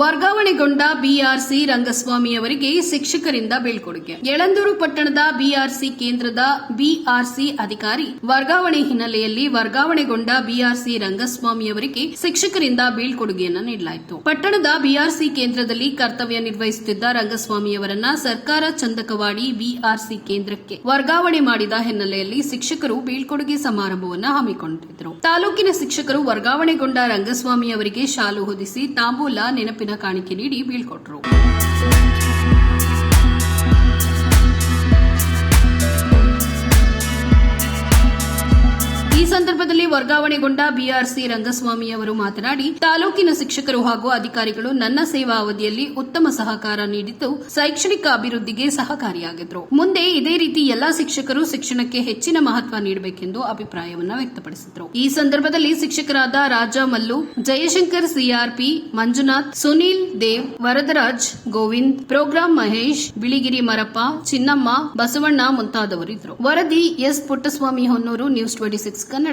ವರ್ಗಾವಣೆಗೊಂಡ BRC ರಂಗಸ್ವಾಮಿಯವರಿಗೆ ಶಿಕ್ಷಕರಿಂದ ಬೀಳ್ಕೊಡುಗೆ. ಯಳಂದೂರು ಪಟ್ಟಣದ ಬಿಆರ್ಸಿ ಕೇಂದ್ರದ ಬಿಆರ್ಸಿ ಅಧಿಕಾರಿ ವರ್ಗಾವಣೆ ಹಿನ್ನೆಲೆಯಲ್ಲಿ ವರ್ಗಾವಣೆಗೊಂಡ ಬಿಆರ್ಸಿ ರಂಗಸ್ವಾಮಿಯವರಿಗೆ ಶಿಕ್ಷಕರಿಂದ ಬೀಳ್ಕೊಡುಗೆಯನ್ನು ನೀಡಲಾಯಿತು. ಪಟ್ಟಣದ ಬಿಆರ್ಸಿ ಕೇಂದ್ರದಲ್ಲಿ ಕರ್ತವ್ಯ ನಿರ್ವಹಿಸುತ್ತಿದ್ದ ರಂಗಸ್ವಾಮಿಯವರನ್ನ ಸರ್ಕಾರ ಚಂದಕವಾಡಿ ಬಿಆರ್ಸಿ ಕೇಂದ್ರಕ್ಕೆ ವರ್ಗಾವಣೆ ಮಾಡಿದ ಹಿನ್ನೆಲೆಯಲ್ಲಿ ಶಿಕ್ಷಕರು ಬೀಳ್ಕೊಡುಗೆ ಸಮಾರಂಭವನ್ನು ಹಮ್ಮಿಕೊಂಡಿದ್ದರು. ತಾಲೂಕಿನ ಶಿಕ್ಷಕರು ವರ್ಗಾವಣೆಗೊಂಡ ರಂಗಸ್ವಾಮಿ ಅವರಿಗೆ ಶಾಲು ಹೊದಿಸಿ ತಾಂಬೂಲ ನೆನಪಿನ ಕಾಣಿಕೆ ನೀಡಿ ಬೀಳ್ಕೊಟ್ರು. ಸಂದರ್ಭದಲ್ಲಿ ವರ್ಗಾವಣೆಗೊಂಡ ಬಿಆರ್ಸಿ ರಂಗಸ್ವಾಮಿ ಅವರು ಮಾತನಾಡಿ, ತಾಲೂಕಿನ ಶಿಕ್ಷಕರು ಹಾಗೂ ಅಧಿಕಾರಿಗಳು ನನ್ನ ಸೇವಾ ಅವಧಿಯಲ್ಲಿ ಉತ್ತಮ ಸಹಕಾರ ನೀಡಿದ್ದು ಶೈಕ್ಷಣಿಕ ಅಭಿವೃದ್ಧಿಗೆ ಸಹಕಾರಿಯಾಗಿದ್ರು. ಮುಂದೆ ಇದೇ ರೀತಿ ಎಲ್ಲಾ ಶಿಕ್ಷಕರು ಶಿಕ್ಷಣಕ್ಕೆ ಹೆಚ್ಚಿನ ಮಹತ್ವ ನೀಡಬೇಕೆಂದು ಅಭಿಪ್ರಾಯವನ್ನ ವ್ಯಕ್ತಪಡಿಸಿದರು. ಈ ಸಂದರ್ಭದಲ್ಲಿ ಶಿಕ್ಷಕರಾದ ರಾಜಾ ಮಲ್ಲು, ಜಯಶಂಕರ್ ಸಿಆರ್ಪಿ, ಮಂಜುನಾಥ್, ಸುನೀಲ್ ದೇವ್, ವರದರಾಜ್ ಗೋವಿಂದ್, ಪ್ರೋಗ್ರಾಂ ಮಹೇಶ್, ಬಿಳಿಗಿರಿ ಮರಪ್ಪ, ಚಿನ್ನಮ್ಮ, ಬಸವಣ್ಣ ಮುಂತಾದವರಿದ್ದರು ವರದಿ S Puttaswamy Honnur, news twenty six